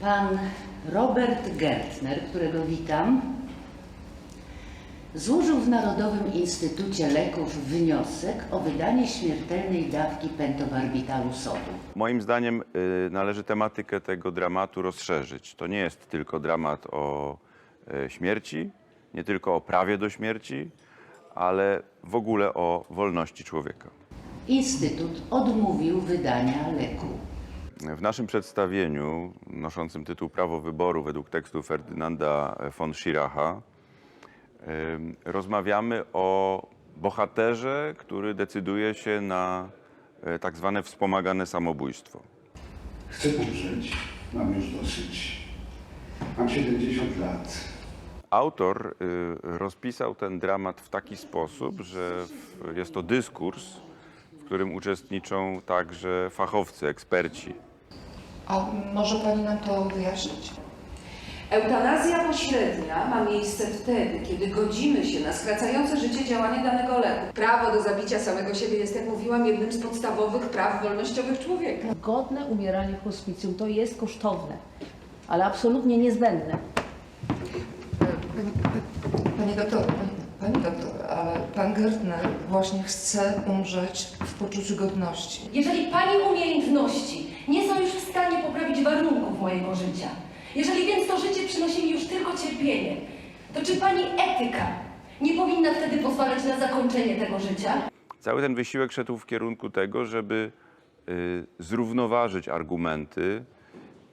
Pan Robert Gertner, którego witam, złożył w Narodowym Instytucie Leków wniosek o wydanie śmiertelnej dawki pentobarbitalu sodu. Moim zdaniem y, należy tematykę tego dramatu rozszerzyć. To nie jest tylko dramat o y, śmierci, nie tylko o prawie do śmierci, ale w ogóle o wolności człowieka. Instytut odmówił wydania leku. W naszym przedstawieniu noszącym tytuł Prawo wyboru według tekstu Ferdynanda von Schiracha rozmawiamy o bohaterze, który decyduje się na y, tak zwane wspomagane samobójstwo. Chcę umrzeć, mam już dosyć. Mam 70 lat. Autor y, rozpisał ten dramat w taki sposób, że jest to dyskurs, w którym uczestniczą także fachowcy, eksperci. A może pani nam to wyjaśnić? Eutanazja pośrednia ma miejsce wtedy, kiedy godzimy się na skracające życie działanie danego leku. Prawo do zabicia samego siebie jest, jak mówiłam, jednym z podstawowych praw wolnościowych człowieka. Godne umieranie w hospicjum to jest kosztowne, ale absolutnie niezbędne. Pani doktor, pani doktor, ale pan Gertner właśnie chce umrzeć w poczuciu godności. Jeżeli Pani umiejętności nie są już w stanie poprawić warunków mojego życia, jeżeli więc to życie przynosi mi już tylko cierpienie, to czy Pani etyka nie powinna wtedy pozwalać na zakończenie tego życia? Cały ten wysiłek szedł w kierunku tego, żeby y, zrównoważyć argumenty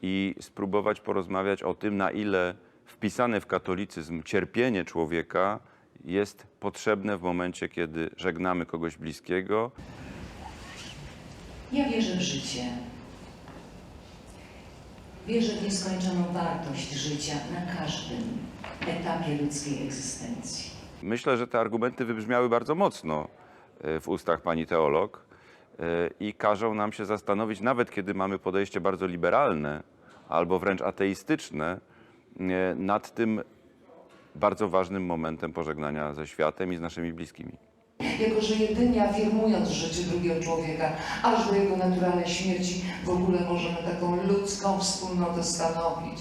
i spróbować porozmawiać o tym, na ile wpisane w katolicyzm cierpienie człowieka jest potrzebne w momencie, kiedy żegnamy kogoś bliskiego, Ja wierzę w życie. Wierzę w nieskończoną wartość życia na każdym etapie ludzkiej egzystencji. Myślę, że te argumenty wybrzmiały bardzo mocno e, w ustach pani teolog e, i każą nam się zastanowić, nawet kiedy mamy podejście bardzo liberalne albo wręcz ateistyczne, nad tym bardzo ważnym momentem pożegnania ze światem i z naszymi bliskimi. Jako, że jedynie afirmując życie drugiego człowieka, aż do jego naturalnej śmierci, w ogóle możemy taką ludzką wspólnotę stanowić.